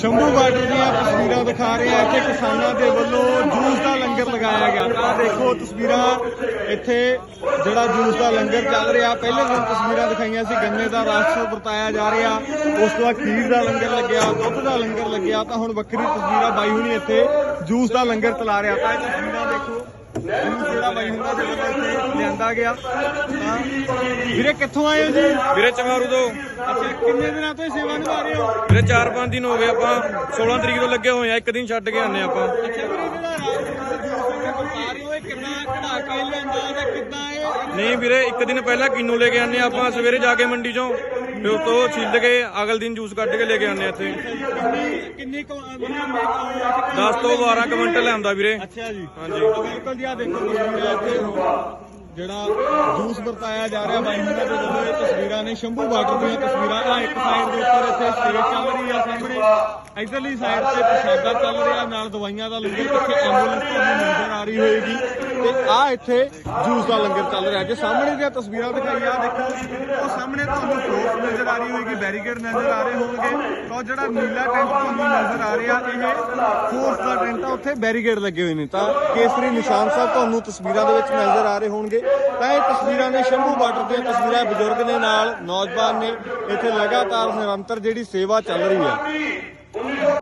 Shambhu border ਦੀਆਂ ਤਸਵੀਰਾਂ ਦਿਖਾ ਰਹੇ ਆ ਇੱਥੇ ਕਿਸਾਨਾਂ ਦੇ ਵੱਲੋਂ ਜੂਸ ਦਾ ਲੰਗਰ ਲਗਾਇਆ ਗਿਆ। ਤਾਂ ਦੇਖੋ ਤਸਵੀਰਾਂ, ਇੱਥੇ ਜਿਹੜਾ ਜੂਸ ਦਾ ਲੰਗਰ ਚੱਲ ਰਿਹਾ, ਪਹਿਲੇ ਦਿਨ ਤਸਵੀਰਾਂ ਦਿਖਾਈਆਂ ਸੀ, ਗੰਨੇ ਦਾ ਰਸ ਵਰਤਾਇਆ ਜਾ ਰਿਹਾ, ਉਸ ਤੋਂ ਬਾਅਦ ਖੀਰ ਦਾ ਲੰਗਰ ਲੱਗਿਆ, ਦੁੱਧ ਦਾ ਲੰਗਰ ਲੱਗਿਆ, ਤਾਂ ਹੁਣ ਵੱਖਰੀ ਤਸਵੀਰਾਂ ਬਾਈ ਹੁਣੀ ਇੱਥੇ ਜੂਸ ਦਾ ਲੰਗਰ ਚਲਾ ਰਿਹਾ। ਤਾਂ ਇਹ ਤਸਵੀਰਾਂ ਦੇਖੋ, ਜੂਸ ਜਿਹੜਾ ਬਾਈ ਹੁੰਦਾ ਜਿਹੜਾ ਇੱਥੇ ਲਿਆਂਦਾ ਗਿਆ। ਵੀਰੇ ਕਿੱਥੋਂ ਆਏ ਹੋ ਜੀ? ਵੀਰੇ ਚਮਾਰੂ ਤੋਂ। ਅੱਛਾ ਕਿੰਨੇ ਦਿਨਾਂ ਤੋਂ ਇਹ ਸੇਵਾ ਨਿਭਾ ਰਹੇ ਹੋ? ਵੀਰੇ 4-5 ਦਿਨ ਹੋ ਗਏ ਆਪਾਂ। 16 ਤਰੀਕ ਤੋਂ ਲੱਗੇ ਹੋਏ ਆ ਇੱਕ ਦਿਨ ਛੱਡ ਕੇ ਆਨੇ ਆਪਾਂ। ਅੱਛਾ ਵੀਰੇ ਜਿਹੜਾ ਰਾਤ ਨੂੰ ਜੂਸ ਲੰਗਰ ਵਰਤਾ ਰਹੇ ਹੋ ਇਹ ਕਿੰਨਾ ਕਢਾ ਕੇ ਲਿਆਂਦਾ ਜਾਂ ਕਿੱਦਾਂ ਇਹ? ਨਹੀਂ ਵੀਰੇ ਇੱਕ ਦਿਨ ਪਹਿਲਾਂ ਕਿੰਨੂ ਲੈ ਕੇ ਆਨੇ ਆਪਾਂ ਸਵੇਰੇ ਜਾ ਕੇ ਮੰਡੀ ਚੋਂ। ਫਿਰ ਉਸ ਤੋਂ ਛਿੱਲ ਕੇ ਅਗਲੇ ਦਿਨ ਜੂਸ ਕੱਢ ਕੇ ਲੈ ਕੇ ਆਨੇ ਇੱਥੇ। ਕਿੰਨੀ ਕਿੰਨੀ ਕੁ, ਮਤਲਬ 10 ਤੋਂ 12 ਕੁਇੰਟਲ ਲਿਆਂਦਾ ਵੀਰੇ। ਅੱਛਾ ਜੀ। ਹਾਂਜੀ। ਬਿਲਕੁਲ ਜੀ ਆ ਦੇਖੋ ਇੱਥੇ ਜਿਹੜਾ ਜੂਸ ਵਰਤਾਇਆ ਜਾ ਰਿਹਾ ਬਾਈ ਹੁਣਾਂ ਦੇ ਜਦੋਂ ਇਹ ਤਸਵੀਰਾਂ ਨੇ, ਸ਼ੰਭੂ ਬਾਰਡਰ ਦੀਆਂ ਤਸਵੀਰਾਂ ਆ ਇੱਕ ਸਾਈਡ ਦੇ ਉੱਪਰ ਇੱਥੇ ਸਟੇਜ ਚੱਲ ਰਹੀ ਆ ਸਾਹਮਣੇ। ਇਧਰਲੀ ਸਾਈਡ ਤੇ ਪ੍ਰਸ਼ਾਦਾ ਚੱਲ ਰਿਹਾ, ਨਾਲ ਦਵਾਈਆਂ ਦਾ ਲੰਗਰ ਇੱਥੇ ਐਂਬੂਲੈਂਸ ਤੁਹਾਨੂੰ ਨਜ਼ਰ ਆ ਰਹੀ ਹੋਏਗੀ। ਤੇ ਆ ਇੱਥੇ ਜੂਸ ਦਾ ਲੰਗਰ ਚੱਲ ਰਿਹਾ। ਜੇ ਸਾਹਮਣੇ ਦੀਆਂ ਤਸਵੀਰਾਂ ਦਿਖਾਈਆਂ ਦੇਖੋ, ਉਹ ਸਾਹਮਣੇ ਤੁਹਾਨੂੰ ਫਲੋਰ ਨਜ਼ਰ ਆ ਰਹੀ ਹੋਏਗੀ ਬੈਰੀਕੇਡ ਨਜ਼ਰ ਆ ਰਹੇ ਹੋਣਗੇ। ਤਾਂ ਜਿਹੜਾ ਨੀਲਾ ਟੈਂਟ ਤੁਹਾਨੂੰ ਨਜ਼ਰ ਆ ਰਿਹਾ, ਇਹ ਫੋਰਸ ਦਾ ਟੈਂਟ ਆ, ਉੱਥੇ ਬੈਰੀਕੇਡ ਲੱਗੇ ਹੋਏ ਨੇ। ਤਾਂ ਕੇਸਰੀ ਨਿਸ਼ਾਨ ਸਾਹਿਬ ਤੁਹਾਨੂੰ ਤਸਵੀਰਾਂ ਦੇ ਵਿੱਚ ਨਜ਼ਰ ਆ ਰਹੇ ਹੋਣਗੇ। ਤਾਂ ਇਹ ਤਸਵੀਰਾਂ ਨੇ ਸ਼ੰਭੂ ਬਾਰਡਰ ਦੀਆਂ ਤਸਵੀਰਾਂ ਬਜ਼ੁਰਗ ਨੇ ਨਾਲ ਨੌਜਵਾਨ ਨੇ। ਇੱਥੇ ਲਗਾਤਾਰ ਨਿਰੰਤਰ ਜਿਹੜੀ ਸੇਵਾ ਚੱਲ ਰਹੀ ਹੈ।